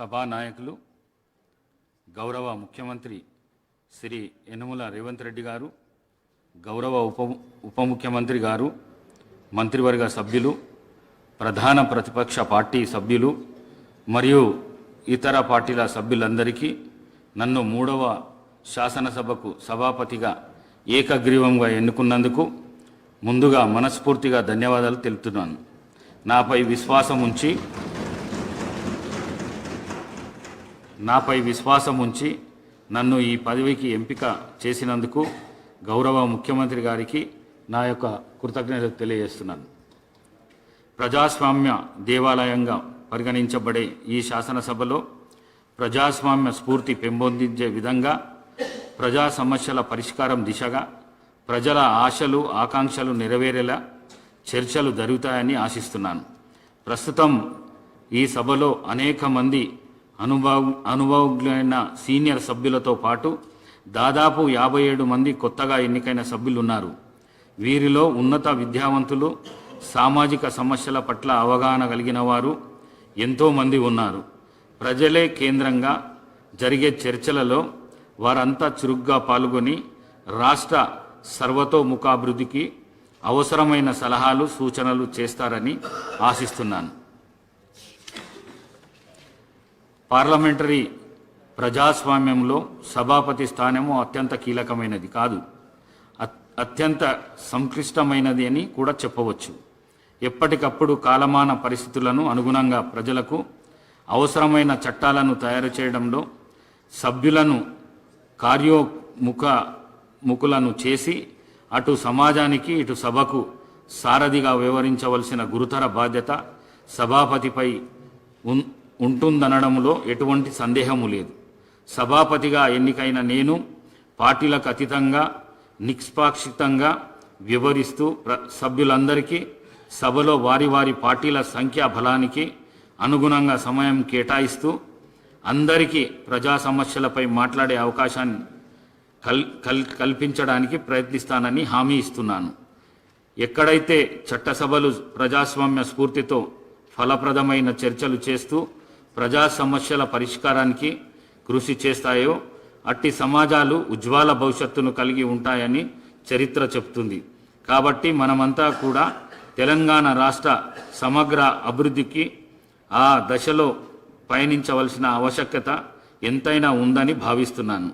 సభా నాయకులు గౌరవ ముఖ్యమంత్రి శ్రీ యనుమల రేవంత్ రెడ్డి గారు గౌరవ ఉప ఉప ముఖ్యమంత్రి గారు మంత్రివర్గ సభ్యులు ప్రధాన ప్రతిపక్ష పార్టీ సభ్యులు మరియు ఇతర పార్టీల సభ్యులందరికీ నన్ను మూడవ శాసనసభకు సభాపతిగా ఏకగ్రీవంగా ఎన్నుకున్నందుకు ముందుగా మనస్ఫూర్తిగా ధన్యవాదాలు తెలుపుతున్నాను. నాపై విశ్వాసం ఉంచి నాపై విశ్వాసం ఉంచి నన్ను ఈ పదవికి ఎంపిక చేసినందుకు గౌరవ ముఖ్యమంత్రి గారికి నా యొక్క కృతజ్ఞతలు తెలియజేస్తున్నాను. ప్రజాస్వామ్య దేవాలయంగా పరిగణించబడే ఈ శాసనసభలో ప్రజాస్వామ్య స్ఫూర్తి పెంపొందించే విధంగా ప్రజా సమస్యల పరిష్కారం దిశగా ప్రజల ఆశలు ఆకాంక్షలు నెరవేరేలా చర్చలు జరుగుతాయని ఆశిస్తున్నాను. ప్రస్తుతం ఈ సభలో అనేక మంది అనుభవ అనుభవజ్ఞులైన సీనియర్ సభ్యులతో పాటు దాదాపు యాభై ఏడు మంది కొత్తగా ఎన్నికైన సభ్యులు ఉన్నారు వీరిలో ఉన్నత విద్యావంతులు సామాజిక సమస్యల పట్ల అవగాహన కలిగిన వారు ఎంతోమంది ఉన్నారు. ప్రజలే కేంద్రంగా జరిగే చర్చలలో వారంతా చురుగ్గా పాల్గొని రాష్ట్ర సర్వతోముఖాభివృద్ధికి అవసరమైన సలహాలు సూచనలు చేస్తారని ఆశిస్తున్నాను. పార్లమెంటరీ ప్రజాస్వామ్యంలో సభాపతి స్థానము అత్యంత కీలకమైనది కాదు. అత్యంత సంక్లిష్టమైనది అని కూడా చెప్పవచ్చు. ఎప్పటికప్పుడు కాలమాన పరిస్థితులను అనుగుణంగా ప్రజలకు అవసరమైన చట్టాలను తయారు చేయడంలో సభ్యులను కార్యోముఖ ముఖులను చేసి అటు సమాజానికి ఇటు సభకు సారథిగా వ్యవహరించవలసిన గురుతర బాధ్యత సభాపతిపై ఉంటుందనడంలో ఎటువంటి సందేహము లేదు. సభాపతిగా ఎన్నికైన నేను పార్టీలకు అతీతంగా నిష్పాక్షితంగా వ్యవహరిస్తూ ప్ర- సభ్యులందరికీ సభలో వారి వారి పార్టీల సంఖ్యా బలానికి అనుగుణంగా సమయం కేటాయిస్తూ అందరికీ ప్రజా సమస్యలపై మాట్లాడే అవకాశాన్ని కల్ కల్ కల్పించడానికి ప్రయత్నిస్తానని హామీ ఇస్తున్నాను. ఎక్కడైతే చట్టసభలు ప్రజాస్వామ్య స్ఫూర్తితో ఫలప్రదమైన చర్చలు చేస్తూ ప్రజా సమస్యల పరిష్కారానికి కృషి చేస్తాయో అట్టి సమాజాలు ఉజ్వల భవిష్యత్తును కలిగి ఉంటాయని చరిత్ర చెప్తుంది. కాబట్టి మనమంతా కూడా తెలంగాణ రాష్ట్ర సమగ్ర అభివృద్ధికి ఆ దశలో పయనించవలసిన ఆవశ్యకత ఎంతైనా ఉందని భావిస్తున్నాను.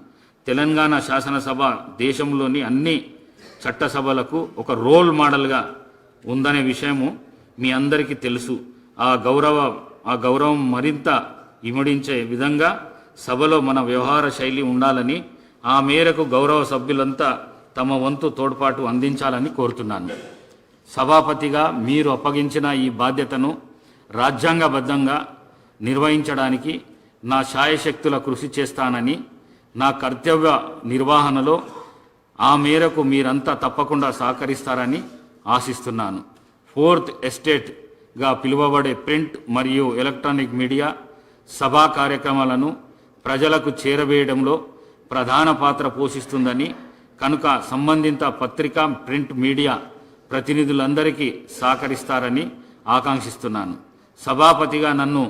తెలంగాణ శాసనసభ దేశంలోని అన్ని చట్టసభలకు ఒక రోల్ మోడల్గా ఉందనే విషయము మీ అందరికీ తెలుసు. ఆ గౌరవ ఆ గౌరవం మరింత ఇమడించే విధంగా సభలో మన వ్యవహార శైలి ఉండాలని ఆ మేరకు గౌరవ సభ్యులంతా తమ వంతు తోడ్పాటు అందించాలని కోరుతున్నాను. సభాపతిగా మీరు అప్పగించిన ఈ బాధ్యతను రాజ్యాంగబద్ధంగా నిర్వహించడానికి నా శాయశక్తుల కృషి చేస్తానని నా కర్తవ్య నిర్వహణలో ఆ మేరకు మీరంతా తప్పకుండా సహకరిస్తారని ఆశిస్తున్నాను. ఫోర్త్ ఎస్టేట్ గా పిలువబడే ప్రింట్ మరియు ఎలక్ట్రానిక్ మీడియా సభా కార్యక్రమాలను ప్రజలకు చేరవేయడంలో ప్రధాన పాత్ర పోషిస్తుందని కనుక సంబంధిత పత్రికా ప్రింట్ మీడియా ప్రతినిధులందరికీ సహకరిస్తారని ఆకాంక్షిస్తున్నాను. సభాపతిగా నన్ను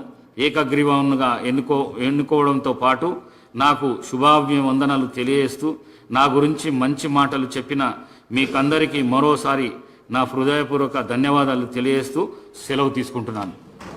ఏకగ్రీవంగా ఎన్నుకో ఎన్నుకోవడంతో పాటు నాకు శుభాభివందనలు తెలియజేస్తూ నా గురించి మంచి మాటలు చెప్పిన మీకందరికీ మరోసారి నా హృదయపూర్వక ధన్యవాదాలు తెలియజేస్తూ సెలవు తీసుకుంటున్నాను.